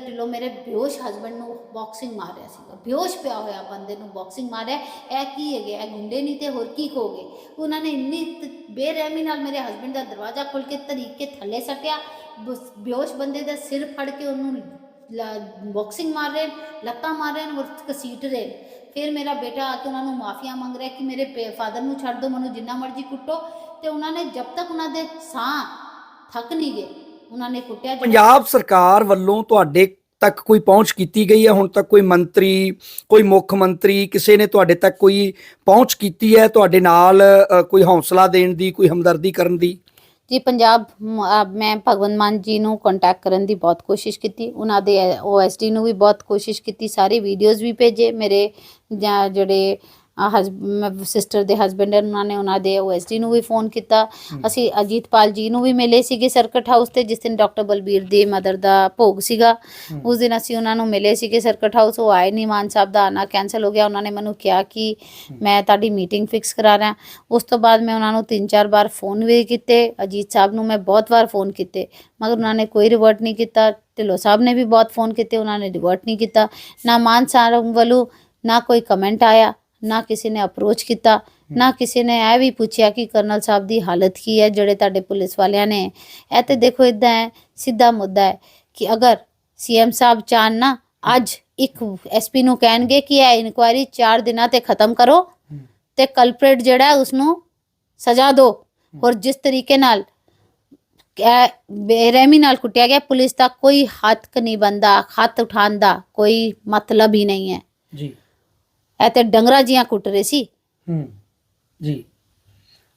ਢਿੱਲੋਂ ਮੇਰੇ ਬੇਹੋਸ਼ ਹਸਬੰਡ ਨੂੰ ਬਾਕਸਿੰਗ ਮਾਰਿਆ ਸੀਗਾ। ਬੇਹੋਸ਼ ਪਿਆ ਹੋਇਆ ਬੰਦੇ ਨੂੰ ਬਾਕਸਿੰਗ ਮਾਰਿਆ ਇਹ ਕੀ ਹੈਗੇ? ਇਹ ਗੁੰਡੇ ਨਹੀਂ ਤੇ ਹੋਰ ਕੀ ਖੋਗੇ ਉਹਨਾਂ ਨੇ ਇੰਨੀ ਬੇਰਹਿਮੀ ਨਾਲ ਮੇਰੇ ਹਸਬੰਡ ਦਾ ਦਰਵਾਜ਼ਾ ਖੋਲ ਕੇ ਤਰੀਕੇ ਥੱਲੇ ਸੱਟਿਆ। ਬੇਹੋਸ਼ ਬੰਦੇ ਦਾ ਸਿਰ ਫੜ ਕੇ ਉਹਨੂੰ ਬਾਕਸਿੰਗ ਮਾਰ ਰਹੇ, ਲੱਤਾਂ ਮਾਰ ਰਹੇ ਨੇ ਔਰ ਘਸੀਟ ਰਹੇ। ਨੇ। ਫਿਰ ਮੇਰਾ ਬੇਟਾ ਆ ਕੇ ਉਹਨਾਂ ਨੂੰ ਮਾਫੀਆ ਮੰਗ ਰਿਹਾ ਕਿ ਮੇਰੇ ਫਾਦਰ ਨੂੰ ਛੱਡ ਦਿਓ ਮੈਨੂੰ ਜਿੰਨਾ ਮਰਜ਼ੀ ਕੁੱਟੋ। ਤੇ ਉਹਨਾਂ ਨੇ ਜਦ ਤੱਕ ਉਹਨਾਂ ਦੇ ਸਾਹ ਥੱਕ ਨਹੀਂ ਗਏ ਉਹਨਾਂ ਨੇ ਕੁੱਟਿਆ ਪੰਜਾਬ ਸਰਕਾਰ ਵੱਲੋਂ ਤੁਹਾਡੇ ਤੱਕ ਕੋਈ ਪਹੁੰਚ ਕੀਤੀ ਗਈ ਹੈ? ਹੁਣ ਤੱਕ ਕੋਈ ਮੰਤਰੀ ਕੋਈ ਮੁੱਖ ਮੰਤਰੀ ਕਿਸੇ ਨੇ ਤੁਹਾਡੇ ਤੱਕ ਕੋਈ ਪਹੁੰਚ ਕੀਤੀ ਹੈ ਤੁਹਾਡੇ ਨਾਲ ਕੋਈ ਹੌਸਲਾ ਦੇਣ ਦੀ ਕੋਈ ਹਮਦਰਦੀ ਕਰਨ ਦੀ? ਜੀ ਪੰਜਾਬ ਮ- ਭਗਵੰਤ ਮਾਨ ਜੀ ਨੂੰ ਕੰਟੈਕਟ ਕਰਨ ਦੀ ਬਹੁਤ ਕੋਸ਼ਿਸ਼ ਕੀਤੀ। ਉਹਨਾਂ ਦੇ ਓਐਸਡੀ ਨੂੰ ਵੀ ਬਹੁਤ ਕੋਸ਼ਿਸ਼ ਕੀਤੀ। ਸਾਰੀ ਵੀਡੀਓਜ਼ ਵੀ ਭੇਜੇ। ਮੇਰੇ ਜਾਂ ਜਿਹੜੇ ਸਿਸਟਰ ਦੇ ਹਸਬੰਡ ਹਨ ਉਹਨਾਂ ਨੇ ਉਹਨਾਂ ਦੇ ਓਐਸਡੀ ਨੂੰ ਵੀ ਫੋਨ ਕੀਤਾ। ਅਸੀਂ ਅਜੀਤਪਾਲ ਜੀ ਨੂੰ ਵੀ ਮਿਲੇ ਸੀਗੇ ਸਰਕਟ ਹਾਊਸ ਤੇ ਜਿਸ ਦਿਨ ਡਾਕਟਰ ਬਲਬੀਰ ਦੀ ਮਦਰ ਦਾ ਭੋਗ ਸੀਗਾ। ਉਸ ਦਿਨ ਅਸੀਂ ਉਹਨਾਂ ਨੂੰ ਮਿਲੇ ਸੀਗੇ ਸਰਕਟ ਹਾਊਸ ਉਹ ਆਏ ਨਹੀਂ ਮਾਨ ਸਾਹਿਬ ਦਾ ਆਣਾ ਕੈਨਸਲ ਹੋ ਗਿਆ। ਉਹਨਾਂ ਨੇ ਮੈਨੂੰ ਕਿਹਾ ਕਿ ਮੈਂ ਤੁਹਾਡੀ ਮੀਟਿੰਗ ਫਿਕਸ ਕਰਾ ਰਿਹਾ। ਉਸ ਤੋਂ ਬਾਅਦ ਮੈਂ ਉਹਨਾਂ ਨੂੰ ਤਿੰਨ ਚਾਰ ਵਾਰ ਫੋਨ ਵੀ ਕੀਤੇ। ਅਜੀਤ ਸਾਹਿਬ ਨੂੰ ਮੈਂ ਬਹੁਤ ਵਾਰ ਫੋਨ ਕੀਤੇ। ਮਗਰ ਉਹਨਾਂ ਨੇ ਕੋਈ ਰਿਵਰਟ ਨਹੀਂ ਕੀਤਾ। ਢਿੱਲੋਂ ਸਾਹਿਬ ਨੇ ਵੀ ਬਹੁਤ ਫੋਨ ਕੀਤੇ। ਉਹਨਾਂ ਨੇ ਰਿਵਰਟ ਨਹੀਂ ਕੀਤਾ। ਨਾ ਮਾਨ ਸਾਹਿਬ ਵੱਲੋਂ ਨਾ ਕੋਈ ਕਮੈਂਟ ਆਇਆ। ਨਾ ਕਿਸੇ ਨੇ ਅਪਰੋਚ ਕੀਤਾ ਨਾ ਕਿਸੇ ਨੇ ਇਹ ਵੀ ਪੁੱਛਿਆ ਕਿ ਕਰਨਲ ਸਾਹਿਬ ਦੀ ਹਾਲਤ ਕੀ ਹੈ ਜਿਹੜੇ ਤੁਹਾਡੇ ਪੁਲਿਸ ਵਾਲਿਆਂ ਨੇ। ਇਹ ਤੇ ਦੇਖੋ ਇਦਾਂ ਹੈ ਸਿੱਧਾ ਮੁੱਦਾ ਹੈ ਕਿ ਅਗਰ ਸੀਐਮ ਸਾਹਿਬ ਚਾਹਨ ਨਾ ਅੱਜ ਇੱਕ ਐਸਪੀ ਨੂੰ ਕਹਿਣਗੇ ਕਿ ਇਹ ਇਨਕੁਆਇਰੀ 4 ਦਿਨਾਂ ਤੇ ਖਤਮ ਕਰੋ ਤੇ ਕਲਪਰੇਟ ਜਿਹੜਾ ਉਸ ਨੂੰ ਸਜ਼ਾ ਦਿਓ। ਔਰ ਜਿਸ ਤਰੀਕੇ ਨਾਲ ਇਹ ਬੇਰਹਿਮੀ ਨਾਲ ਕੁੱਟਿਆ ਗਿਆ ਪੁਲਿਸ ਦਾ ਕੋਈ ਹੱਥ ਨਹੀਂ ਬੰਦਾ ਹੱਥ ਉਠਾਉਣ ਦਾ ਕੋਈ ਮਤਲਬ ਹੀ ਨਹੀਂ ਹੈ। ਜੀ। ਇਹ ਤੇ ਡੰਗਰਾ ਜੀਆਂ ਕੁੱਟ ਰਹੇ ਸੀ। ਹੂੰ ਜੀ।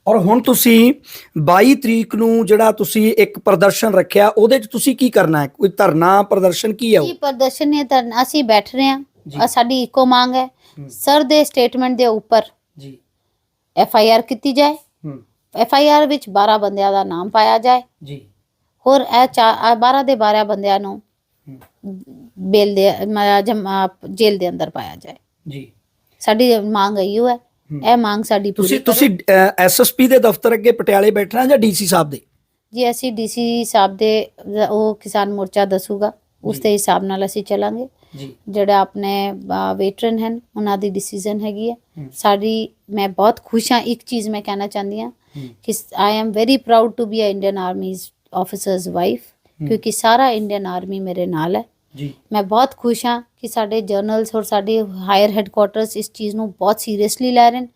ਔਰ ਹੁਣ ਤੁਸੀਂ 22 ਤਰੀਕ ਨੂੰ ਜਿਹੜਾ ਤੁਸੀਂ ਇੱਕ ਪ੍ਰਦਰਸ਼ਨ ਰੱਖਿਆ ਉਹਦੇ 'ਚ ਤੁਸੀਂ ਕੀ ਕਰਨਾ ਹੈ? ਕੋਈ ਧਰਨਾ ਪ੍ਰਦਰਸ਼ਨ ਕੀ ਹੈ ਉਹ? ਕੀ ਪ੍ਰਦਰਸ਼ਨ ਹੈ ਤਾਂ ਅਸੀਂ ਬੈਠ ਰਹੇ ਜੀ। ਹਾਂ ਸਾਡੀ ਇੱਕੋ ਮੰਗ ਹੈ। ਸਰ ਦੇ ਸਟੇਟਮੈਂਟ ਦੇ ਉੱਪਰ ਜੀ। ਐਫ ਆਈ ਆਰ ਕੀਤੀ ਜਾਏ। ਹੂੰ। ਐਫ ਆਈ ਆਰ ਵਿੱਚ 12 ਬੰਦਿਆਂ ਦਾ ਨਾਮ ਪਾਇਆ ਜਾਏ। ਜੀ। ਹੋਰ ਇਹ ਚਾ- ਇਹ 12 ਦੇ 12 ਬੰਦਿਆਂ ਨੂੰ ਬੇਲ ਦੇ ਜੇਲ੍ਹ ਦੇ ਅੰਦਰ ਪਾਇਆ ਜਾਏ। ਜੀ। ਸਾਡੀ ਮੰਗ ਇਹੋ ਹੈ। ਇਹ ਮੰਗ ਸਾਡੀ ਪੂਰੀ ਤੁਸੀਂ। ਤੁਸੀਂ ਐਸਐਸਪੀ ਦੇ ਦਫ਼ਤਰ ਅੱਗੇ ਪਟਿਆਲੇ ਬੈਠਣਾ ਜਾਂ ਡੀਸੀ ਸਾਹਿਬ ਦੇ? ਜੀ ਅਸੀਂ ਡੀਸੀ ਸਾਹਿਬ ਦੇ ਉਹ ਕਿਸਾਨ ਮੋਰਚਾ ਦੱਸੂਗਾ। ਉਸ ਦੇ ਹਿਸਾਬ ਨਾਲ ਅਸੀਂ ਚੱਲਾਂਗੇ। ਜੀ। ਜਿਹੜਾ ਆਪਣੇ ਵੇਟਰਨ ਹਨ ਉਹਨਾਂ ਦੀ ਡਿਸੀਜਨ ਹੈਗੀ ਹੈ। ਸਾਡੀ ਮੈਂ ਬਹੁਤ ਖੁਸ਼ ਹਾਂ ਇੱਕ ਚੀਜ਼ ਮੈਂ ਕਹਿਣਾ ਚਾਹੁੰਦੀ ਹਾਂ। ਕਿ I am very proud to be a Indian army's officer's wife ਕਿਉਂਕਿ ਸਾਰਾ ਇੰਡੀਅਨ ਆਰਮੀ ਮੇਰੇ ਨਾਲ ਹੈ। ਜੀ। ਮੈਂ ਬਹੁਤ ਖੁਸ਼ ਹਾਂ ਕਿ ਸਾਡੇ ਜਰਨਲਸ ਔਰ ਸਾਡੇ ਹਾਇਰ ਹੈੱਡਕੁਆਟਰਸ ਇਸ ਚੀਜ਼ ਨੂੰ ਬਹੁਤ ਸੀਰੀਅਸਲੀ ਲੈ ਰਹੇ ਨੇ।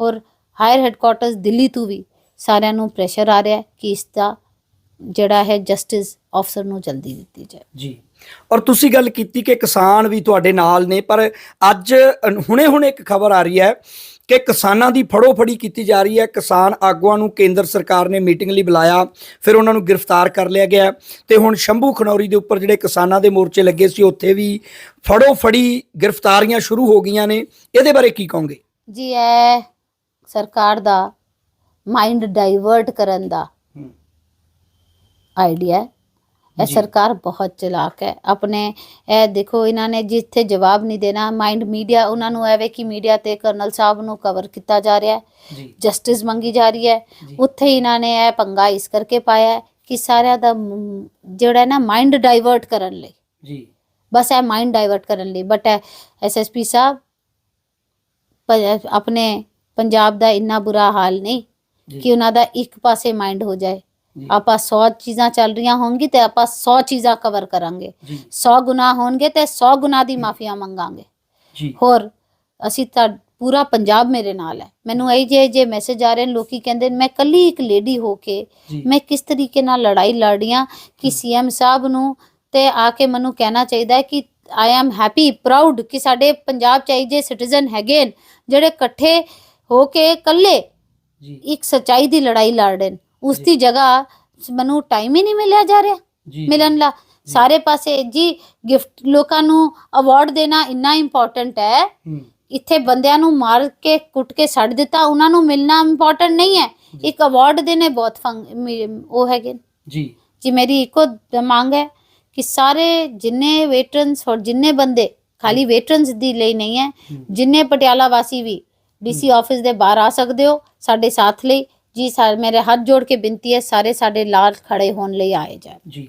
ਔਰ ਹਾਇਰ ਹੈੱਡਕੁਆਟਰਸ ਦਿੱਲੀ ਤੋਂ ਵੀ ਸਾਰਿਆਂ ਨੂੰ ਪ੍ਰੈਸ਼ਰ ਆ ਰਿਹਾ ਕਿ ਇਸ ਦਾ ਜਿਹੜਾ ਹੈ ਜਸਟਿਸ ਅਫਸਰ ਨੂੰ ਜਲਦੀ ਦਿੱਤੀ ਜਾਏ। ਜੀ। ਔਰ ਤੁਸੀਂ ਗੱਲ ਕੀਤੀ ਕਿ ਕਿਸਾਨ ਵੀ ਤੁਹਾਡੇ ਨਾਲ ਨੇ ਪਰ ਅੱਜ ਹੁਣੇ-ਹੁਣੇ ਇੱਕ ਖਬਰ ਆ ਰਹੀ ਹੈ ਕਿ ਕਿਸਾਨਾਂ ਦੀ ਫੜੋ ਫੜੀ ਕੀਤੀ ਜਾ ਰਹੀ ਹੈ। ਕਿਸਾਨ ਆਗੂਆਂ ਨੂੰ ਕੇਂਦਰ ਸਰਕਾਰ ਨੇ ਮੀਟਿੰਗ ਲਈ ਬੁਲਾਇਆ। ਫਿਰ ਉਹਨਾਂ ਨੂੰ ਗ੍ਰਿਫਤਾਰ ਕਰ ਲਿਆ ਗਿਆ ਤੇ ਹੁਣ ਸ਼ੰਭੂ ਖਨੌਰੀ ਦੇ ਉੱਪਰ ਜਿਹੜੇ ਕਿਸਾਨਾਂ ਦੇ ਮੋਰਚੇ ਲੱਗੇ ਸੀ ਉੱਥੇ ਵੀ ਫੜੋ ਫੜੀ ਗ੍ਰਿਫਤਾਰੀਆਂ ਸ਼ੁਰੂ ਹੋ ਗਈਆਂ ਨੇ। ਇਹਦੇ ਬਾਰੇ ਕੀ ਕਹੋਗੇ? ਜੀ ਇਹ ਸਰਕਾਰ ਦਾ ਮਾਈਂਡ ਡਾਈਵਰਟ ਕਰਨ ਦਾ ਆਈਡੀਆ ਹੈ। ਇਹ। ਸਰਕਾਰ ਬਹੁਤ ਚਲਾਕ ਹੈ ਆਪਣੇ ਇਹ ਦੇਖੋ ਇਹਨਾਂ ਨੇ ਜਿੱਥੇ ਜਵਾਬ ਨਹੀਂ ਦੇਣਾ ਮਾਈਂਡ ਮੀਡੀਆ ਉਹਨਾਂ ਨੂੰ ਐਵੇਂ ਕਿ ਮੀਡੀਆ ਤੇ ਕਰਨਲ ਸਾਹਿਬ ਨੂੰ ਕਵਰ ਕੀਤਾ ਜਾ ਰਿਹਾ ਹੈ ਜਸਟਿਸ ਮੰਗੀ ਜਾ ਰਹੀ ਹੈ। ਉੱਥੇ ਇਹਨਾਂ ਨੇ ਇਹ ਪੰਗਾ ਇਸ ਕਰਕੇ ਪਾਇਆ ਹੈ ਕਿ ਸਾਰਿਆਂ ਦਾ ਜਿਹੜਾ ਨਾ ਮਾਈਂਡ ਡਾਈਵਰਟ ਕਰਨ ਲਈ ਜੀ ਬਸ ਇਹ ਮਾਈਂਡ ਡਾਈਵਰਟ ਕਰਨ ਲਈ ਬਟ ਐਸਐਸਪੀ ਸਾਹਿਬ ਆਪਣੇ ਪੰਜਾਬ ਦਾ ਇੰਨਾ ਬੁਰਾ ਹਾਲ ਨਹੀਂ। ਕਿ ਉਹਨਾਂ ਦਾ ਇੱਕ ਪਾਸੇ ਮਾਈਂਡ ਹੋ ਜਾਏ। ਆਪਾਂ 100 ਚੀਜ਼ਾਂ ਚੱਲ ਰਹੀਆਂ ਹੋਣਗੀ ਤੇ ਆਪਾਂ 100 ਚੀਜ਼ਾਂ ਕਵਰ ਕਰਾਂਗੇ। ਜੀ। 100 ਗੁਨਾਹ ਹੋਣਗੇ ਤੇ 100 ਗੁਨਾਹ ਦੀ ਮਾਫੀਆ ਮੰਗਾਂਗੇ। ਜੀ। ਹੋਰ ਅਸੀਂ ਤਾਂ ਪੂਰਾ ਪੰਜਾਬ ਮੇਰੇ ਨਾਲ ਹੈ। ਮੈਨੂੰ ਇਹ ਜੇ ਜੇ ਮੈਸੇਜ ਆ ਰਹੇ ਨੇ ਲੋਕੀ ਕਹਿੰਦੇ ਮੈਂ ਕੱਲੀ ਇੱਕ ਲੇਡੀ ਹੋ ਕੇ ਮੈਂ ਕਿਸ ਤਰੀਕੇ ਨਾਲ ਲੜਾਈ ਲੜ ਰਹੀ ਹਾਂ ਕਿ ਸੀਐਮ ਸਾਹਿਬ ਨੂੰ ਤੇ ਆ ਕੇ ਮੈਨੂੰ ਕਹਿਣਾ ਚਾਹੀਦਾ ਹੈ ਕਿ ਆਈ ਐਮ ਹੈਪੀ ਪ੍ਰਾਊਡ ਕਿ ਸਾਡੇ ਪੰਜਾਬ ਚ ਜੇ ਸਿਟੀਜ਼ਨ ਹੈਗੇ ਜਿਹੜੇ ਇਕੱਠੇ ਹੋ ਕੇ ਇਕੱਲੇ ਜੀ। ਇੱਕ ਸਚਾਈ ਦੀ ਲੜਾਈ ਲੜ ਰਹੇ ਨੇ। ਉਸ ਦੀ ਜਗ੍ਹਾ ਮੈਨੂੰ ਟਾਈਮ ਹੀ ਨਹੀਂ ਮਿਲਿਆ ਜਾ ਰਿਹਾ ਜੀ ਮਿਲਣ ਲਾ। ਸਾਰੇ ਪਾਸੇ ਜੀ ਗਿਫਟ ਲੋਕਾਂ ਨੂੰ ਅਵਾਰਡ ਦੇਣਾ ਇੰਨਾ ਇੰਪੋਰਟੈਂਟ ਹੈ। ਇੱਥੇ ਬੰਦਿਆਂ ਨੂੰ ਮਾਰ ਕੇ ਕੁੱਟ ਕੇ ਛੱਡ ਦਿੱਤਾ ਉਹਨਾਂ ਨੂੰ ਮਿਲਣਾ ਇੰਪੋਰਟੈਂਟ ਨਹੀਂ ਹੈ। ਇੱਕ ਅਵਾਰਡ ਦੇਣੇ ਬਹੁਤ ਉਹ ਹੈਗੇ। ਜੀ। ਜੀ ਮੇਰੀ ਇੱਕੋ ਮੰਗ ਹੈ ਕਿ ਸਾਰੇ ਜਿੰਨੇ ਵੇਟਰਨਸ ਔਰ ਜਿੰਨੇ ਬੰਦੇ ਖਾਲੀ ਵੇਟਰਨਸ ਦੀ ਲਈ ਨਹੀਂ ਹੈ ਹੂੰ। ਜਿੰਨੇ ਪਟਿਆਲਾ ਵਾਸੀ ਵੀ ਡੀਸੀ ਆਫਿਸ ਦੇ ਬਾਹਰ ਆ ਸਕਦੇ ਹੋ ਸਾਡੇ ਸਾਥ ਲਈ। ਜੀ ਸਾ ਮੇਰੇ ਹੱਥ ਜੋੜ ਕੇ ਬੇਨਤੀ ਹੈ ਸਾਰੇ ਸਾਡੇ ਲਾਲ ਖੜੇ ਹੋਣ ਲਈ ਆਏ ਜਾਣ। ਜੀ।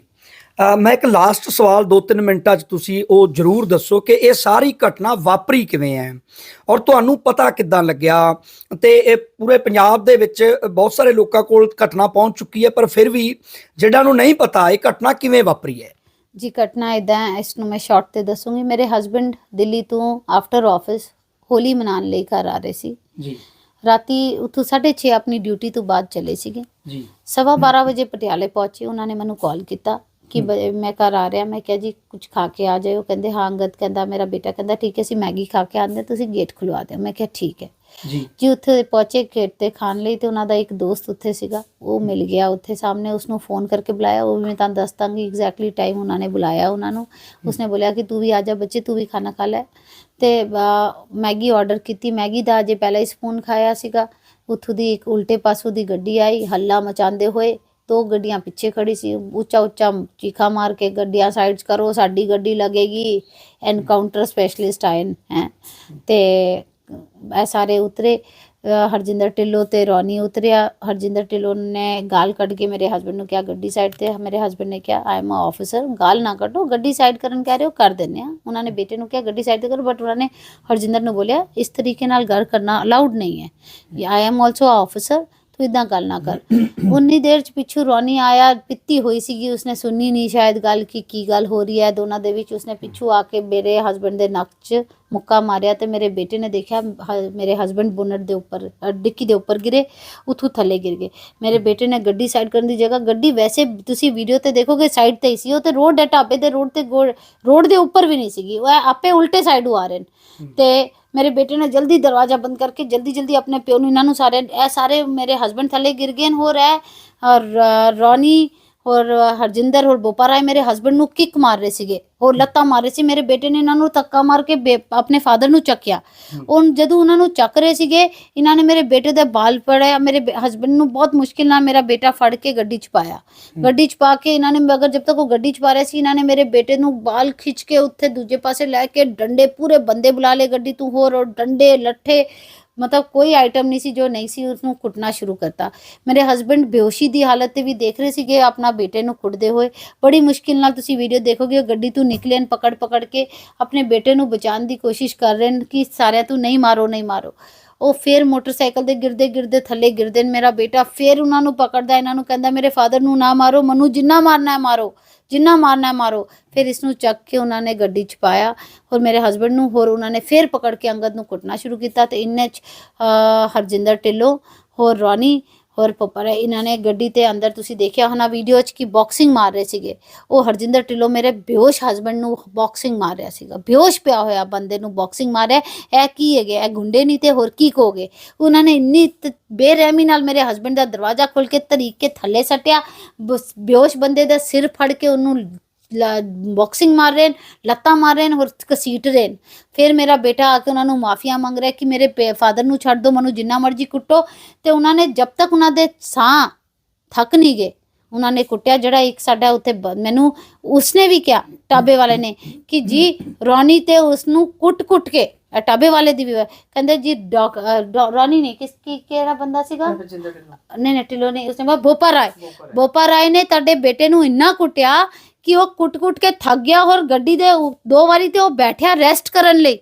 ਮੈਂ ਇੱਕ ਲਾਸਟ ਸਵਾਲ 2-3 ਮਿੰਟਾਂ 'ਚ ਤੁਸੀਂ ਉਹ ਜ਼ਰੂਰ ਦੱਸੋ ਕਿ ਇਹ ਸਾਰੀ ਘਟਨਾ ਵਾਪਰੀ ਕਿਵੇਂ ਹੈ? ਔਰ ਤੁਹਾਨੂੰ ਪਤਾ ਕਿੱਦਾਂ ਲੱਗਿਆ? ਤੇ ਇਹ ਪੂਰੇ ਪੰਜਾਬ ਦੇ ਵਿੱਚ ਬਹੁਤ ਸਾਰੇ ਲੋਕਾਂ ਕੋਲ ਘਟਨਾ ਪਹੁੰਚ ਚੁੱਕੀ ਹੈ ਪਰ ਫਿਰ ਵੀ ਜਿਹੜਾ ਨੂੰ ਨਹੀਂ ਪਤਾ ਇਹ ਘਟਨਾ ਕਿਵੇਂ ਵਾਪਰੀ ਹੈ? ਜੀ ਘਟਨਾ ਇਦਾਂ ਇਸ ਨੂੰ ਮੈਂ ਸ਼ਾਰਟ ਤੇ ਦੱਸੂਗੀ। ਮੇਰੇ ਹਸਬੰਡ ਦਿੱਲੀ ਤੋਂ ਆਫਟਰ ਆਫਿਸ ਹੋਲੀ ਮਨਾਉਣ ਲਈ ਘਰ ਆ ਰਹੇ ਸੀ। ਜੀ। ਰਾਤੀ ਉੱਥੋਂ 6:30 ਆਪਣੀ ਡਿਊਟੀ ਤੋਂ ਬਾਅਦ ਚਲੇ ਸੀਗੇ। ਜੀ। ਸਵਾ 12 ਵਜੇ ਪਟਿਆਲੇ ਪਹੁੰਚੇ ਉਹਨਾਂ ਨੇ ਮੈਨੂੰ ਕਾਲ ਕੀਤਾ ਕਿ ਬ- ਮੈਂ ਘਰ ਆ ਰਿਹਾ ਮੈਂ ਕਿਹਾ ਜੀ ਕੁਝ ਖਾ ਕੇ ਆ ਜਾਇਓ। ਕਹਿੰਦੇ ਹਾਂ ਅੰਗਦ ਕਹਿੰਦਾ ਮੇਰਾ ਬੇਟਾ ਕਹਿੰਦਾ ਠੀਕ ਹੈ ਅਸੀਂ ਮੈਗੀ ਖਾ ਕੇ ਆਉਂਦੇ ਹਾਂ, ਤੁਸੀਂ ਗੇਟ ਖੁਲਵਾ ਦਿਓ। ਮੈਂ ਕਿਹਾ ਠੀਕ ਹੈ। ਜੀ। ਜੀ ਉੱਥੇ ਪਹੁੰਚੇ ਗੇਟ ਤੇ ਖਾਣ ਲਈ ਤੇ ਉਹਨਾਂ ਦਾ ਇੱਕ ਦੋਸਤ ਉੱਥੇ ਸੀਗਾ ਉਹ ਮਿਲ ਗਿਆ ਉੱਥੇ ਸਾਹਮਣੇ ਉਸਨੂੰ ਫੋਨ ਕਰਕੇ ਬੁਲਾਇਆ ਉਹ ਵੀ ਮੈਂ ਤੁਹਾਨੂੰ ਦੱਸ ਦਾਂਗੀ ਐਗਜ਼ੈਕਟਲੀ ਟਾਈਮ ਉਹਨਾਂ ਨੇ ਬੁਲਾਇਆ ਉਹਨਾਂ ਨੂੰ। ਉਸਨੇ ਬੋਲਿਆ ਕਿ ਤੂੰ ਵੀ ਆ ਜਾ ਬੱਚੇ ਤੂੰ ਵੀ ਖਾਣਾ ਖਾ ਲੈ। ਤੇ ਮੈਗੀ ਆਰਡਰ ਕੀਤੀ ਮੈਗੀ ਦਾ ਅਜੇ ਪਹਿਲਾਂ ਹੀ ਸਪੂਨ ਖਾਇਆ ਸੀਗਾ। ਉੱਥੋਂ ਦੀ ਇੱਕ ਉਲਟੇ ਪਾਸੋਂ ਦੀ ਗੱਡੀ ਆਈ ਹੱਲਾ ਮਚਾਉਂਦੇ ਹੋਏ ਦੋ ਗੱਡੀਆਂ ਪਿੱਛੇ ਖੜੀ ਸੀ ਉੱਚਾ ਉੱਚਾ ਚੀਖਾ ਮਾਰ ਕੇ ਗੱਡੀਆਂ ਸਾਈਡਸ ਕਰੋ ਸਾਡੀ ਗੱਡੀ ਲੱਗੇਗੀ ਐਨਕਾਊਂਟਰ ਸਪੈਸ਼ਲਿਸਟ ਆਏ ਹੈ। ਤੇ ਇਹ ਸਾਰੇ ਉਤਰੇ ਅ, ਹਰਜਿੰਦਰ ਢਿੱਲੋਂ ਤੇ ਰੌਣੀ ਉਤਰਿਆ। ਹਰਜਿੰਦਰ ਢਿੱਲੋਂ ਨੇ ਗਾਲ ਕੱਢ ਕੇ ਮੇਰੇ ਹਸਬੰਡ ਨੂੰ ਕਿਹਾ ਗੱਡੀ ਸਾਈਡ ਤੇ ਮੇਰੇ ਹਸਬੰਡ ਨੇ ਕਿਹਾ ਆਈ ਐਮ ਆਫੀਸਰ ਗਾਲ ਨਾ ਕੱਢੋ ਗੱਡੀ ਸਾਈਡ ਕਰਨ ਕਹਿ ਰਹੇ ਹੋ ਕਰ ਦਿੰਦੇ ਆ। ਉਹਨਾਂ ਨੇ ਬੇਟੇ ਨੂੰ ਕਿਹਾ ਗੱਡੀ ਸਾਈਡ ਤੇ ਕਰੋ ਬਟ ਉਹਨਾਂ ਨੇ ਹਰਜਿੰਦਰ ਨੂੰ ਬੋਲਿਆ ਇਸ ਤਰੀਕੇ ਨਾਲ ਗੱਲ ਕਰਨਾ ਅਲਾਉਡ ਨਹੀਂ ਹੈ। ਆਈ ਐਮ ਆਲਸੋ ਆਫੀਸਰ ਤੂੰ ਇਦਾਂ ਗੱਲ ਨਾ ਕਰ। ਉਨੀ ਦੇਰ ਚ ਪਿੱਛੋਂ ਰੌਣੀ ਆਇਆ ਪਿੱਤੀ ਹੋਈ ਸੀਗੀ ਉਸਨੇ ਸੁਣੀ ਨਹੀਂ ਸ਼ਾਇਦ ਗੱਲ ਕੀ ਕੀ ਗੱਲ ਹੋ ਰਹੀ ਹੈ। ਦੋਨਾਂ ਦੇ ਵਿੱਚ ਉਸਨੇ ਪਿੱਛੋਂ ਆ ਕੇ ਮੇਰੇ ਹਸਬੰਡ ਦੇ ਨੱਕ 'ਚ ਮੁੱਕਾ ਮਾਰਿਆ ਤੇ ਮੇਰੇ ਬੇਟੇ ਨੇ ਦੇਖਿਆ ਹ- ਮੇਰੇ ਹਸਬੰਡ ਬੋਨਟ ਦੇ ਉੱਪਰ ਡਿੱਕੀ ਦੇ ਉੱਪਰ ਗਿਰੇ ਉਥੋਂ ਥੱਲੇ ਗਿਰ ਗਏ। ਮੇਰੇ ਬੇਟੇ ਨੇ ਗੱਡੀ ਸਾਈਡ ਕਰਨ ਦੀ ਜਗ੍ਹਾ ਗੱਡੀ ਵੈਸੇ ਤੁਸੀਂ ਵੀਡੀਓ ਤੇ ਦੇਖੋਗੇ ਸਾਈਡ ਤੇ ਹੀ ਸੀ ਉਹ ਤੇ ਰੋਡ ਦੇ ਢਾਬੇ ਦੇ ਰੋਡ ਤੇ ਰੋਡ ਦੇ ਉੱਪਰ ਵੀ ਨਹੀਂ ਸੀਗੀ ਉਹ ਆਪੇ ਉਲਟੇ ਸਾਈਡ ਆ ਰਹੇ ਤੇ ਮੇਰੇ ਬੇਟੇ ਨੇ ਜਲਦੀ ਦਰਵਾਜ਼ਾ ਬੰਦ ਕਰਕੇ ਜਲਦੀ ਜਲਦੀ ਆਪਣੇ ਪਿਓ ਨੂੰ ਇਹਨਾਂ ਨੂੰ ਸਾਰੇ ਇਹ ਸਾਰੇ ਮੇਰੇ ਹਸਬੰਡ ਥੱਲੇ ਗਿਰ ਗਏ ਨੇ ਹੋਰ ਹੈ ਔਰ ਰੌਣੀ ਔਰ ਹਰਜਿੰਦਰ ਔਰ ਬੋਪਾ ਰਾਏ ਮੇਰੇ ਹਸਬੰਡ ਨੂੰ ਕਿੱਕ ਮਾਰ ਰਹੇ ਸੀਗੇ ਹੋਰ ਲੱਤਾਂ ਮਾਰ ਰਹੇ ਸੀ ਮੇਰੇ ਬੇਟੇ ਨੇ ਇਹਨਾਂ ਨੂੰ ਧੱਕਾ ਮਾਰ ਕੇ ਬੇ- ਆਪਣੇ ਫਾਦਰ ਨੂੰ ਚੱਕਿਆ। ਉਹ ਜਦੋਂ ਉਹਨਾਂ ਨੂੰ ਚੱਕ ਰਹੇ ਸੀਗੇ ਇਹਨਾਂ ਨੇ ਮੇਰੇ ਬੇਟੇ ਦੇ ਬਾਲ ਫੜਿਆ ਮੇਰੇ ਹਸਬੰਡ ਨੂੰ ਬਹੁਤ ਮੁਸ਼ਕਿਲ ਨਾਲ ਮੇਰਾ ਬੇਟਾ ਫੜ ਕੇ ਗੱਡੀ 'ਚ ਪਾਇਆ। ਗੱਡੀ 'ਚ ਪਾ ਕੇ ਇਹਨਾਂ ਨੇ ਮਗਰ ਜਦ ਤੱਕ ਉਹ ਗੱਡੀ 'ਚ ਪਾ ਰਹੇ ਸੀ ਇਹਨਾਂ ਨੇ ਮੇਰੇ ਬੇਟੇ ਨੂੰ ਬਾਲ ਖਿੱਚ ਕੇ ਉੱਥੇ ਦੂਜੇ ਪਾਸੇ ਲੈ ਕੇ ਡੰਡੇ ਪੂਰੇ ਬੰਦੇ ਬੁਲਾ ਲਏ ਗੱਡੀ ਤੋਂ ਹੋਰ ਔਰ ਡੰਡੇ ਲੱਠੇ ਮਤਲਬ ਕੋਈ ਆਈਟਮ ਨਹੀਂ ਸੀ ਜੋ ਨਹੀਂ ਸੀ ਉਸ ਨੂੰ ਕੁੱਟਣਾ ਸ਼ੁਰੂ ਕਰਤਾ। ਮੇਰੇ ਹਸਬੰਡ ਬੇਹੋਸ਼ੀ ਦੀ ਹਾਲਤ ਤੇ ਵੀ ਦੇਖ ਰਹੇ ਸੀਗੇ, ਆਪਣਾ ਬੇਟੇ ਨੂੰ ਕੁੱਟਦੇ ਹੋਏ। ਬੜੀ ਮੁਸ਼ਕਿਲ ਨਾਲ ਤੁਸੀਂ ਵੀਡੀਓ ਦੇਖੋਗੇ ਗੱਡੀ ਤੋਂ ਨਿਕਲੇ ਨੇ ਪਕੜ ਪਕੜ ਕੇ ਆਪਣੇ ਬੇਟੇ ਨੂੰ ਬਚਾਉਣ ਦੀ ਕੋਸ਼ਿਸ਼ ਕਰ ਰਹੇ ਨੇ ਕਿ ਸਾਰਿਆਂ ਤੋਂ ਨਹੀਂ ਮਾਰੋ ਨਹੀਂ ਮਾਰੋ। ਉਹ ਫਿਰ ਮੋਟਰਸਾਈਕਲ ਦੇ ਗਿਰਦੇ ਗਿਰਦੇ ਥੱਲੇ ਗਿਰਦੇ ਨੇ ਮੇਰਾ ਬੇਟਾ, ਫਿਰ ਉਹਨਾਂ ਨੂੰ ਪਕੜਦਾ, ਇਹਨਾਂ ਨੂੰ ਕਹਿੰਦਾ, ਮੇਰੇ ਫਾਦਰ ਨੂੰ ਨਾ ਮਾਰੋ, ਮਨੂੰ ਜਿੰਨਾ ਮਾਰਨਾ ਹੈ ਮਾਰੋ, ਜਿੰਨਾ ਮਾਰਨਾ ਹੈ ਮਾਰੋ। ਫਿਰ ਇਸ ਨੂੰ ਚੱਕ ਕੇ ਉਹਨਾਂ ਨੇ ਗੱਡੀ 'ਚ ਪਾਇਆ ਔਰ ਮੇਰੇ ਹਸਬੰਡ ਨੂੰ ਹੋਰ ਉਹਨਾਂ ਨੇ ਫਿਰ ਪਕੜ ਕੇ ਅੰਗਦ ਨੂੰ ਕੁੱਟਣਾ ਸ਼ੁਰੂ ਕੀਤਾ ਤੇ ਇੰਨੇ 'ਚ ਹਰਜਿੰਦਰ ਢਿੱਲੋਂ ਹੋਰ ਰੌਣੀ ਹੋਰ ਪਪਰ ਇਹਨਾਂ ਨੇ ਗੱਡੀ ਤੇ ਅੰਦਰ ਤੁਸੀਂ ਦੇਖਿਆ ਹੋਣਾ ਵੀਡੀਓ 'ਚ ਕਿ ਬਾਕਸਿੰਗ ਮਾਰ ਰਹੇ ਸੀਗੇ। ਉਹ ਹਰਜਿੰਦਰ ਢਿੱਲੋਂ ਮੇਰੇ ਬੇਹੋਸ਼ ਹਸਬੰਡ ਨੂੰ ਬਾਕਸਿੰਗ ਮਾਰ ਰਿਹਾ ਸੀਗਾ। ਬੇਹੋਸ਼ ਪਿਆ ਹੋਇਆ ਬੰਦੇ ਨੂੰ ਬਾਕਸਿੰਗ ਮਾਰਿਆ। ਇਹ ਕੀ ਹੈਗੇ? ਇਹ ਗੁੰਡੇ ਨਹੀਂ ਤੇ ਹੋਰ ਕੀ ਕਹੋਗੇ? ਉਹਨਾਂ ਨੇ ਇੰਨੀ ਬੇਰਹਿਮੀ ਨਾਲ ਮੇਰੇ ਹਸਬੰਡ ਦਾ ਦਰਵਾਜ਼ਾ ਖੋਲ ਕੇ ਤਰੀਕੇ ਥੱਲੇ ਸੱਟਿਆ। ਬਸ ਬੇਹੋਸ਼ ਬੰਦੇ ਦਾ ਸਿਰ ਫੜ ਕੇ ਉਹਨੂੰ ਬਾਕਸਿੰਗ ਮਾਰ ਰਹੇ ਨੇ ਲੱਤਾਂ ਮਾਰ ਰਹੇ ਨੇ ਹੋਰ ਕਸੀਟ ਰਹੇ ਨੇ ਫਿਰ ਮੇਰਾ ਬੇਟਾ ਆ ਕੇ ਉਹਨਾਂ ਨੂੰ ਮਾਫੀਆ ਮੰਗ ਰਿਹਾ ਕਿ ਮੇਰੇ ਫਾਦਰ ਨੂੰ ਛੱਡ ਦਿਓ ਮੈਨੂੰ ਜਿੰਨਾ ਮਰਜ਼ੀ ਕੁੱਟੋ। ਤੇ ਉਹਨਾਂ ਨੇ ਜਦ ਤੱਕ ਉਹਨਾਂ ਦੇ ਸਾਹ ਥੱਕ ਨਹੀਂ ਗਏ ਉਹਨਾਂ ਨੇ ਕੁੱਟਿਆ ਜਿਹੜਾ ਇੱਕ ਸਾਡਾ ਉੱਥੇ ਮੈਨੂੰ ਉਸਨੇ ਵੀ ਕਿਹਾ ਟਾਬੇ ਵਾਲੇ ਨੇ ਕਿ ਜੀ ਰੌਣੀ ਤੇ ਉਸ ਨੂੰ ਕੁੱਟ-ਕੁੱਟ ਕੇ ਟਾਬੇ ਵਾਲੇ ਦੀ ਵੀ ਕਹਿੰਦੇ ਜੀ ਰੌਣੀ ਨੇ ਕਿਸ ਕੀ ਕਿਹੜਾ ਬੰਦਾ ਸੀਗਾ? ਨਹੀਂ ਨਹੀਂ ਢਿੱਲੋਂ ਨੇ ਉਸਨੇ ਬੋਪਾ ਰਾਏ। ਬੋਪਾ ਰਾਏ ਨੇ ਤੁਹਾਡੇ ਬੇਟੇ ਨੂੰ ਇੰਨਾ ਕੁੱਟਿਆ ਕਿ ਉਹ ਕੁੱਟ-ਕੁੱਟ ਕੇ ਥੱਕ ਗਿਆ ਔਰ ਗੱਡੀ ਦੇ ਉ- ਦੋ ਵਾਰੀ ਤੇ ਉਹ ਬੈਠਿਆ ਰੈਸਟ ਕਰਨ ਲਈ।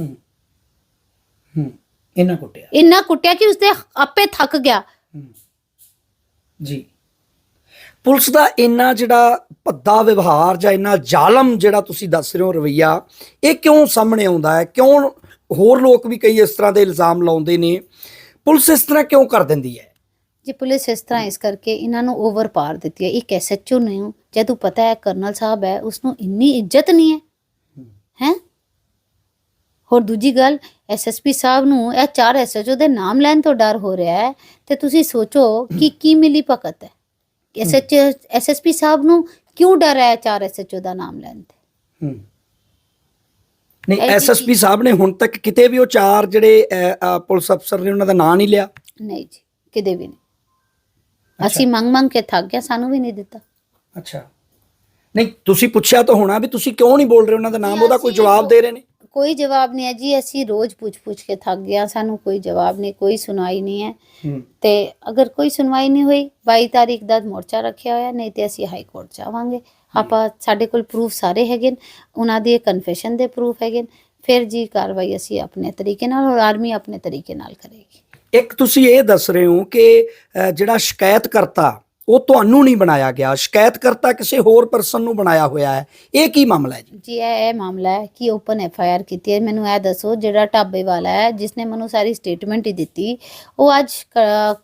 ਹੂੰ। ਹੂੰ। ਇਹਨਾਂ ਕੁੱਟਿਆ। ਇੰਨਾ ਕੁੱਟਿਆ ਕਿ ਉਸਦੇ ਆਪੇ ਥੱਕ ਗਿਆ। ਜੀ। ਪੁਲਿਸ ਦਾ ਇੰਨਾ ਜਿਹੜਾ ਭੱਦਾ ਵਿਵਹਾਰ ਜਾਂ ਇੰਨਾ ਜ਼ਾਲਮ ਜਿਹੜਾ ਤੁਸੀਂ ਦੱਸ ਰਹੇ ਹੋ ਰਵਈਆ ਇਹ ਕਿਉਂ ਸਾਹਮਣੇ ਆਉਂਦਾ ਹੈ? ਕਿਉਂ ਹੋਰ ਲੋਕ ਵੀ ਕਈ ਇਸ ਤਰ੍ਹਾਂ ਦੇ ਇਲਜ਼ਾਮ ਲਾਉਂਦੇ ਨੇ? ਪੁਲਿਸ ਇਸ ਤਰ੍ਹਾਂ ਕਿਉਂ ਕਰ ਦਿੰਦੀ ਹੈ? ਜੀ ਪੁਲਿਸ ਇਸ ਤਰ੍ਹਾਂ ਇਸ ਕਰਕੇ ਇਹਨਾਂ ਨੂੰ ਓਵਰ ਪਾਰ ਦਿੱਤੀ ਹੈ ਇੱਕ ਐਸਐਚਓ ਨੂੰ ਜਦੋਂ ਪਤਾ ਹੈ ਕਰਨਲ ਸਾਹਿਬ ਹੈ ਉਸ ਨੂੰ ਇੰਨੀ ਇੱਜ਼ਤ ਨਹੀਂ ਹੈ। ਹੈ? ਹੋਰ ਦੂਜੀ ਗੱਲ ਐਸਐਸਪੀ ਸਾਹਿਬ ਨੂੰ ਇਹ ਚਾਰ ਐਸਐਚਓ ਦੇ ਨਾਮ ਲੈਣ ਤੋਂ ਡਰ ਹੋ ਰਿਹਾ ਹੈ ਤੇ ਤੁਸੀਂ ਸੋਚੋ ਕਿ ਕੀ ਮਿਲੀ ਭਗਤ ਹੈ। ਐਸਐਚਓ ਐਸਐਸਪੀ ਸਾਹਿਬ ਨੂੰ ਕਿਉਂ ਡਰ ਹੈ ਚਾਰ ਐਸਐਚਓ ਦਾ ਨਾਮ ਲੈਣ ਤੇ? ਹੂੰ। ਨਹੀਂ ਜੀ- ਐਸਐਸਪੀ ਸਾਹਿਬ ਨੇ ਹੁਣ ਤੱਕ ਕਿਤੇ ਵੀ ਉਹ ਚਾਰ ਜਿਹੜੇ ਪੁਲਿਸ ਅਫਸਰ ਨੇ ਉਹਨਾਂ ਦਾ ਨਾਂ ਨਹੀਂ ਲਿਆ। ਨਹੀਂ ਜੀ ਕਿਤੇ ਵੀ ਨਹੀਂ। ਅਸੀਂ ਮੰਗ ਮੰਗ ਕੇ ਥੱਕ ਗਿਆ ਸਾਨੂੰ ਵੀ ਨਹੀਂ ਦਿੱਤਾ। ਅੱਛਾ। ਨਹੀਂ ਤੁਸੀਂ ਪੁੱਛਿਆ ਤਾਂ ਹੋਣਾ ਵੀ ਤੁਸੀਂ ਕਿਉਂ ਨਹੀਂ ਬੋਲ ਰਹੇ? ਉਹਨਾਂ ਦਾ ਨਾਮ ਉਹਦਾ ਕੋਈ ਜਵਾਬ ਦੇ ਰਹੇ ਨੇ? ਕੋਈ ਜਵਾਬ ਨਹੀਂ ਹੈ ਜੀ ਅਸੀਂ ਰੋਜ਼ ਪੁੱਛ-ਪੁੱਛ ਕੇ ਥੱਕ ਗਿਆ ਸਾਨੂੰ ਕੋਈ ਜਵਾਬ ਨਹੀਂ ਕੋਈ ਸੁਣਵਾਈ ਨਹੀਂ ਹੈ। ਤੇ ਅਗਰ ਕੋਈ ਸੁਣਵਾਈ ਨਹੀਂ ਹੋਈ 22 ਤਾਰੀਖ ਦਾ ਮੋਰਚਾ ਰੱਖਿਆ ਹੋਇਆ ਨਹੀਂ ਤੇ ਅਸੀਂ ਹਾਈ ਕੋਰਟ ਜਾਵਾਂਗੇ। ਆਪਾਂ ਸਾਡੇ ਕੋਲ ਪ੍ਰੂਫ ਸਾਰੇ ਹੈਗੇ ਉਹਨਾਂ ਦੇ ਕਨਫੈਸ਼ਨ ਦੇ ਪ੍ਰੂਫ ਹੈਗੇ ਫਿਰ ਜੀ ਕਾਰਵਾਈ ਅਸੀਂ ਆਪਣੇ ਤਰੀਕੇ ਨਾਲ ਔਰ ਆਰਮੀ ਆਪਣੇ ਤਰੀਕੇ ਨਾਲ ਕਰੇਗੀ। ਇੱਕ ਤੁਸੀਂ ਇਹ ਦੱਸ ਰਹੇ ਹੋ ਕਿ ਜਿਹੜਾ ਸ਼ਿਕਾਇਤ ਕਰਤਾ ਉਹ ਤੁਹਾਨੂੰ ਨਹੀਂ ਬਣਾਇਆ ਗਿਆ। ਸ਼ਿਕਾਇਤ ਕਰਤਾ ਕਿਸੇ ਹੋਰ ਪਰਸਨ ਨੂੰ ਬਣਾਇਆ ਹੋਇਆ ਹੈ। ਇਹ ਕੀ ਮਾਮਲਾ ਹੈ ਜੀ? ਜੀ, ਇਹ ਇਹ ਮਾਮਲਾ ਹੈ ਕਿ ਓਪਨ ਐਫ ਆਈ ਆਰ ਕੀਤੀ ਹੈ। ਮੈਨੂੰ ਇਹ ਦੱਸੋ, ਜਿਹੜਾ ਢਾਬੇ ਵਾਲਾ ਹੈ, ਜਿਸਨੇ ਮੈਨੂੰ ਸਾਰੀ ਸਟੇਟਮੈਂਟ ਹੀ ਦਿੱਤੀ, ਉਹ ਅੱਜ ਕ-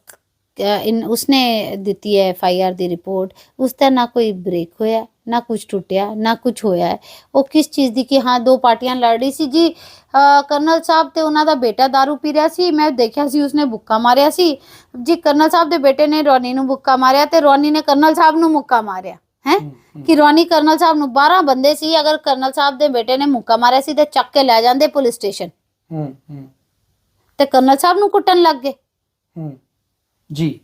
ਇਨ, ਉਸਨੇ ਦਿੱਤੀ ਹੈ ਐਫ ਆਈ ਆਰ ਦੀ ਰਿਪੋਰਟ ਉਸ ਦਾ ਨਾ ਕੋਈ ਬ੍ਰੇਕ ਹੋਇਆ। ਨਾ ਕੁਝ ਟੁੱਟਿਆ ਨਾ ਕੁਝ ਹੋਇਆ। ਉਹ ਕਿਸ ਚੀਜ਼ ਦੀ ਕਿ ਹਾਂ ਦੋ ਪਾਰਟੀਆਂ ਲੜ ਰਹੀ ਸੀ ਜੀ। ਕਰਨਲ ਸਾਹਿਬ ਤੇ ਉਹਨਾਂ ਦਾ ਬੇਟਾ दारू ਪੀ ਰਿਹਾ ਸੀ ਮੈਂ ਦੇਖਿਆ ਸੀ ਉਸਨੇ ਬੁੱਕਾ ਮਾਰਿਆ ਸੀ। ਜੀ ਕਰਨਲ ਸਾਹਿਬ ਦੇ ਬੇਟੇ ਨੇ ਰੋਨੀ ਨੂੰ ਬੁੱਕਾ ਮਾਰਿਆ ਤੇ ਰੋਨੀ ਨੇ ਕਰਨਲ ਸਾਹਿਬ ਨੂੰ ਮੁੱਕਾ ਮਾਰਿਆ ਹੈ? ਕਿ ਰੋਨੀ ਕਰਨਲ ਸਾਹਿਬ ਨੂੰ 12 ਬੰਦੇ ਸੀ ਅਗਰ ਕਰਨਲ ਸਾਹਿਬ ਦੇ ਬੇਟੇ ਨੇ ਮੁੱਕਾ ਮਾਰਿਆ ਸੀ ਤੇ ਚੱਕ ਕੇ ਲੈ ਜਾਂਦੇ ਪੁਲਿਸ ਸਟੇਸ਼ਨ। ਹੂੰ ਹੂੰ। ਤੇ ਕਰਨਲ ਸਾਹਿਬ ਨੂੰ ਕੁੱਟਣ ਲੱਗ ਗਏ। ਹੂੰ। ਜੀ।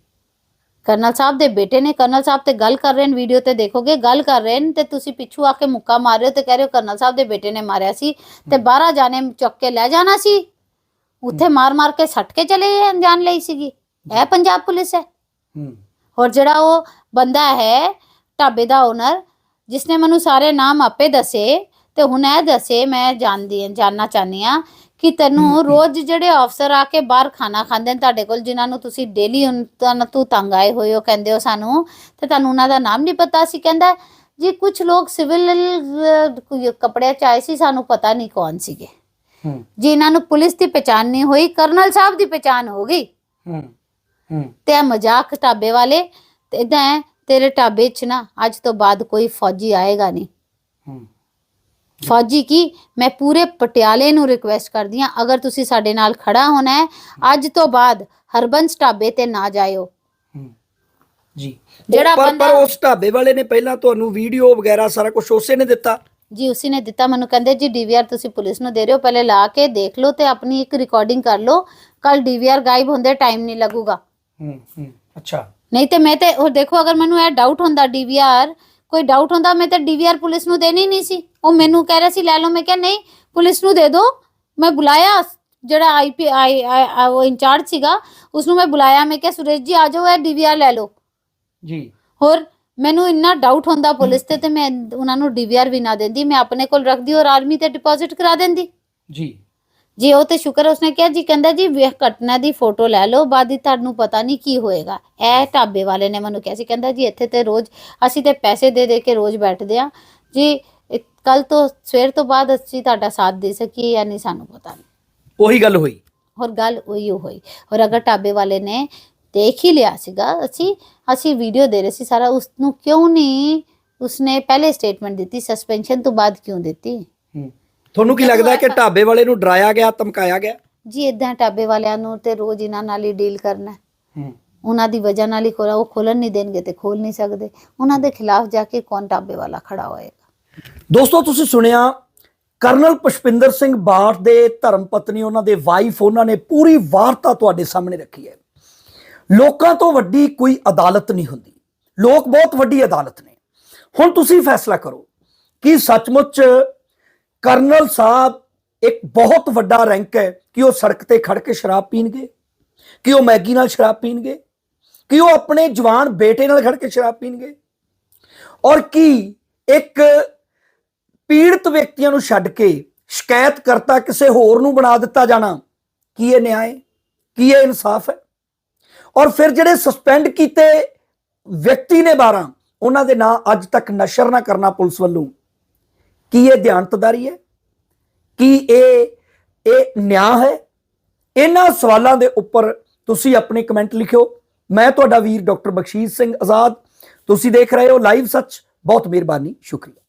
ਕਰਨਲ ਸਾਹਿਬ ਦੇ ਬੇਟੇ ਨੇ ਕਰਨਲ ਸਾਹਿਬ ਤੇ ਗੱਲ ਕਰ ਰਹੇ ਨੇ ਵੀਡੀਓ ਤੇ ਦੇਖੋਗੇ ਗੱਲ ਕਰ ਰਹੇ ਨੇ ਤੇ ਤੁਸੀਂ ਪਿੱਛੋਂ ਆ ਕੇ ਮੁੱਕਾ ਮਾਰ ਰਹੇ ਹੋ ਤੇ ਕਹਿ ਰਹੇ ਹੋ ਕਰਨਲ ਸਾਹਿਬ ਦੇ ਬੇਟੇ ਨੇ ਮਾਰਿਆ ਸੀ ਤੇ 12 ਜਾਣੇ ਚੁੱਕ ਕੇ ਲੈ ਜਾਣਾ ਸੀ। ਉੱਥੇ ਮਾਰ ਮਾਰ ਕੇ ਸੱਟ ਕੇ ਚਲੇ ਜਾਣ ਲਈ ਸੀਗੀ। ਇਹ ਪੰਜਾਬ ਪੁਲਿਸ ਹੈ। ਹੂੰ। ਔਰ ਜਿਹੜਾ ਉਹ ਬੰਦਾ ਹੈ ਢਾਬੇ ਦਾ ਓਨਰ ਜਿਸਨੇ ਮੈਨੂੰ ਸਾਰੇ ਨਾਮ ਆਪੇ ਦੱਸੇ ਤੇ ਹੁਣ ਇਹ ਦੱਸੇ ਮੈਂ ਜਾਣਦੀ ਹਾਂ ਜਾਨਣਾ ਚਾਹਨੀ ਆ ਕਿ ਤੈਨੂੰ ਰੋਜ਼ ਜਿਹੜੇ ਅਫਸਰ ਆ ਕੇ ਬਾਹਰ ਖਾਣਾ ਖਾਂਦੇ ਨੇ ਤੁਹਾਡੇ ਕੋਲ ਜਿਨ੍ਹਾਂ ਨੂੰ ਤੁਸੀਂ ਡੇਲੀ ਉਹਨਾਂ ਤੋਂ ਤੰਗ ਆਏ ਹੋਏ ਹੋ ਕਹਿੰਦੇ ਹੋ ਸਾਨੂੰ ਤੇ ਤੁਹਾਨੂੰ ਉਹਨਾਂ ਦਾ ਨਾਮ ਨਹੀਂ ਪਤਾ ਸੀ ਕਹਿੰਦਾ ਜੀ ਕੁਝ ਲੋਕ ਸਿਵਲ ਕੱਪੜਿਆਂ ਚ ਆਏ ਸੀ ਸਾਨੂੰ ਪਤਾ ਨਹੀਂ ਕੌਣ ਸੀਗੇ। ਜੀ ਇਹਨਾਂ ਨੂੰ ਪੁਲਿਸ ਦੀ ਪਛਾਣ ਨਹੀਂ ਹੋਈ ਕਰਨਲ ਸਾਹਿਬ ਦੀ ਪਛਾਣ ਹੋ ਗਈ। ਤੇ ਮਜ਼ਾਕ ਢਾਬੇ ਵਾਲੇ ਤੇ ਇਦਾਂ ਤੇਰੇ ਢਾਬੇ 'ਚ ਨਾ ਅੱਜ ਤੋਂ ਬਾਅਦ ਕੋਈ ਫੌਜੀ ਆਏਗਾ ਨਹੀਂ। ਫੌਜੀ ਕੀ? ਮੈਂ ਪੂਰੇ ਪਟਿਆਲੇ ਨੂੰ ਰਿਕੁਐਸਟ ਕਰਦੀ ਹਾਂ ਅਗਰ ਤੁਸੀਂ ਸਾਡੇ ਨਾਲ ਖੜਾ ਹੋਣਾ ਹੈ ਅੱਜ ਤੋਂ ਬਾਅਦ ਹਰਬੰਸ ਢਾਬੇ ਤੇ ਨਾ ਜਾਇਓ। ਜੀ। ਜਿਹੜਾ ਬੰਦਾ- ਪਰ ਉਸ ਢਾਬੇ ਵਾਲੇ ਨੇ ਪਹਿਲਾਂ ਤੁਹਾਨੂੰ ਵੀਡੀਓ ਵਗੈਰਾ ਸਾਰਾ ਕੁਝ ਉਸੇ ਨੇ ਦਿੱਤਾ? ਜੀ ਉਸੀ ਨੇ ਦਿੱਤਾ। ਮੈਨੂੰ ਕਹਿੰਦੇ ਜੀ ਡੀਵੀਆਰ ਤੁਸੀਂ ਪੁਲਿਸ ਨੂੰ ਦੇ ਰਹੇ ਹੋ ਪਹਿਲੇ ਲਾ ਕੇ ਦੇਖ ਲਓ ਤੇ ਆਪਣੀ ਇੱਕ ਰਿਕਾਰਡਿੰਗ ਕਰ ਲਓ। ਕੱਲ ਡੀਵੀਆਰ ਗਾਇਬ ਹੁੰਦੇ ਟਾਈਮ ਨਹੀਂ ਲੱਗੂਗਾ। ਹੂੰ ਹੂੰ। ਅੱਛਾ। ਨਹੀਂ ਤੇ ਮੈਂ ਤੇ ਉਹ ਦੇਖੋ ਅਗਰ ਮੈਨੂੰ ਇਹ ਡਾਊਟ ਹੁੰਦਾ ਡੀਵੀਆਰ ਕੋਈ ਡਾਊਟ ਹੁੰਦਾ ਮੈਂ ਤੇ ਡੀਵੀਆਰ ਪੁਲਿਸ ਨੂੰ ਦੇਣੀ ਨਹੀਂ ਸੀ। ਉਹ ਮੈਨੂੰ ਕਹਿ ਰਿਹਾ ਸੀ ਲੈ ਲਓ। ਮੈਂ ਕਿਹਾ ਨਹੀਂ ਪੁਲਿਸ ਨੂੰ ਦੇ ਦਿਓ ਮੈਂ ਬੁਲਾਇਆ ਜਿਹੜਾ ਆਈਪੀ ਆਈ ਉਹ ਇੰਚਾਰਜ ਸੀਗਾ ਉਸ ਨੂੰ ਮੈਂ ਬੁਲਾਇਆ। ਮੈਂ ਕਿਹਾ ਸੁਰੇਸ਼ ਜੀ ਆ ਜਾਓ ਇਹ ਡੀਵੀਆਰ ਲੈ ਲਓ। ਜੀ। ਹੋਰ ਮੈਨੂੰ ਇੰਨਾ ਡਾਊਟ ਹੁੰਦਾ ਪੁਲਿਸ ਤੇ ਤੇ ਮੈਂ ਉਹਨਾਂ ਨੂੰ ਡੀਵੀਆਰ ਵੀ ਨਾ ਦਿੰਦੀ। ਮੈਂ ਆਪਣੇ ਕੋਲ ਰੱਖਦੀ ਔਰ ਆਰਮੀ ਤੇ ਡਿਪੋਜ਼ਿਟ ਕਰਾ ਦਿੰਦੀ। ਜੀ। ਜੀ ਉਹ ਤੇ ਸ਼ੁਕਰ ਉਸਨੇ ਕਿਹਾ ਜੀ ਕਹਿੰਦਾ ਜੀ ਵੇਖ ਘਟਨਾ ਦੀ ਫੋਟੋ ਲੈ ਲਓ ਬਾਅਦ ਹੀ ਤੁਹਾਨੂੰ ਪਤਾ ਨਹੀਂ ਕੀ ਹੋਏਗਾ। ਇਹ ਢਾਬੇ ਵਾਲੇ ਨੇ ਮੈਨੂੰ ਕਿਹਾ ਸੀ ਕਹਿੰਦਾ ਜੀ ਇੱਥੇ ਤੇ ਰੋਜ਼ ਅਸੀਂ ਤੇ ਪੈਸੇ ਦੇ ਦੇ ਕੇ ਰੋਜ਼ ਬੈਠਦੇ ਆ ਜੀ ਕੱਲ ਤੋਂ ਸਵੇਰ ਤੋਂ ਬਾਅਦ ਅਸੀਂ ਤੁਹਾਡਾ ਸਾਥ ਦੇ ਸਕੀਏ ਜਾਂ ਨਹੀਂ ਸਾਨੂੰ ਪਤਾ ਨਹੀਂ। ਉਹੀ ਗੱਲ ਹੋਈ। ਔਰ ਗੱਲ ਉਹੀ ਹੋਈ। ਔਰ ਅਗਰ ਢਾਬੇ ਵਾਲੇ ਨੇ ਦੇਖ ਹੀ ਲਿਆ ਸੀਗਾ ਅਸੀਂ ਅਸੀਂ ਵੀਡੀਓ ਦੇ ਰਹੇ ਸੀ ਸਾਰਾ ਉਸ ਨੂੰ ਕਿਉਂ ਨਹੀਂ ਉਸਨੇ ਪਹਿਲੇ ਸਟੇਟਮੈਂਟ ਦਿੱਤੀ ਸਸਪੈਂਸ਼ਨ ਤੋਂ ਬਾਅਦ ਕਿਉਂ ਦਿੱਤੀ? ਹੂੰ। ਤੁਹਾਨੂੰ ਕੀ ਲੱਗਦਾ ਕਿ ਢਾਬੇ ਵਾਲੇ ਨੂੰ ਡਰਾਇਆ ਗਿਆ ਧਮਕਾਇਆ ਗਿਆ? ਜੀ ਇਦਾਂ ਢਾਬੇ ਵਾਲਿਆਂ ਨੂੰ ਤੇ ਰੋਜ਼ ਇਹਨਾਂ ਨਾਲ ਹੀ ਡੀਲ ਕਰਨਾ ਹੈ। ਹੂੰ। ਉਹਨਾਂ ਦੀ ਵਜ੍ਹਾ ਨਾਲ ਹੀ ਖੋਲਾ ਉਹ ਖੋਲਣ ਨਹੀਂ ਦੇਣਗੇ ਤੇ ਖੋਲ ਨਹੀਂ ਸਕਦੇ। ਉਹਨਾਂ ਦੇ ਖਿਲਾਫ ਜਾ ਕੇ ਕੌਣ ਢਾਬੇ ਵਾਲਾ ਖੜਾ ਹੋਏਗਾ? ਦੋਸਤੋ ਤੁਸੀਂ ਸੁਣਿਆ ਕਰਨਲ ਪੁਸ਼ਪਿੰਦਰ ਸਿੰਘ ਬਾਠ ਦੇ ਧਰਮ ਪਤਨੀ ਉਹਨਾਂ ਦੇ ਵਾਈਫ ਉਹਨਾਂ ਨੇ ਪੂਰੀ ਵਾਰਤਾ ਤੁਹਾਡੇ ਸਾਹਮਣੇ ਰੱਖੀ ਹੈ। ਲੋਕਾਂ ਤੋਂ ਵੱਡੀ ਕੋਈ ਅਦਾਲਤ ਨਹੀਂ ਹੁੰਦੀ। ਲੋਕ ਬਹੁਤ ਵੱਡੀ ਅਦਾਲਤ ਨੇ। ਹੁਣ ਤੁਸੀਂ ਫੈਸਲਾ ਕਰੋ ਕਿ ਸੱਚਮੁੱਚ ਕਰਨਲ ਸਾਹਿਬ ਇੱਕ ਬਹੁਤ ਵੱਡਾ ਰੈਂਕ ਹੈ ਕਿ ਉਹ ਸੜਕ ਤੇ ਖੜ ਕੇ ਸ਼ਰਾਬ ਪੀਣਗੇ, ਕਿ ਉਹ ਮੈਗੀ ਨਾਲ ਸ਼ਰਾਬ ਪੀਣਗੇ, ਕਿ ਉਹ ਆਪਣੇ ਜਵਾਨ ਬੇਟੇ ਨਾਲ ਖੜ ਕੇ ਸ਼ਰਾਬ ਪੀਣਗੇ। ਔਰ ਕੀ ਇੱਕ ਪੀੜਤ ਵਿਅਕਤੀਆਂ ਨੂੰ ਛੱਡ ਕੇ ਸ਼ਿਕਾਇਤ ਕਰਤਾ ਕਿਸੇ ਹੋਰ ਨੂੰ ਬਣਾ ਦਿੱਤਾ ਜਾਣਾ, ਕੀ ਇਹ ਨਿਆਂ ਹੈ? ਕੀ ਇਹ ਇਨਸਾਫ ਹੈ? ਔਰ ਫਿਰ ਜਿਹੜੇ ਸਸਪੈਂਡ ਕੀਤੇ ਵਿਅਕਤੀ ਨੇ 12 ਉਹਨਾਂ ਦੇ ਨਾਂ ਅੱਜ ਤੱਕ ਨਸ਼ਰ ਨਾ ਕਰਨਾ ਪੁਲਿਸ ਵੱਲੋਂ। ਕੀ ਇਹ ਧਿਆਨਤਦਾਰੀ ਹੈ? ਕੀ ਇਹ ਇਹ ਨਿਆਂ ਹੈ? ਇਹਨਾਂ ਸਵਾਲਾਂ ਦੇ ਉੱਪਰ ਤੁਸੀਂ ਆਪਣੇ ਕਮੈਂਟ ਲਿਖਿਓ। ਮੈਂ ਤੁਹਾਡਾ ਵੀਰ ਡਾਕਟਰ ਬਖਸ਼ੀਸ਼ ਸਿੰਘ ਆਜ਼ਾਦ। ਤੁਸੀਂ ਦੇਖ ਰਹੇ ਹੋ ਲਾਈਵ ਸੱਚ। ਬਹੁਤ ਮਿਹਰਬਾਨੀ। ਸ਼ੁਕਰੀਆ।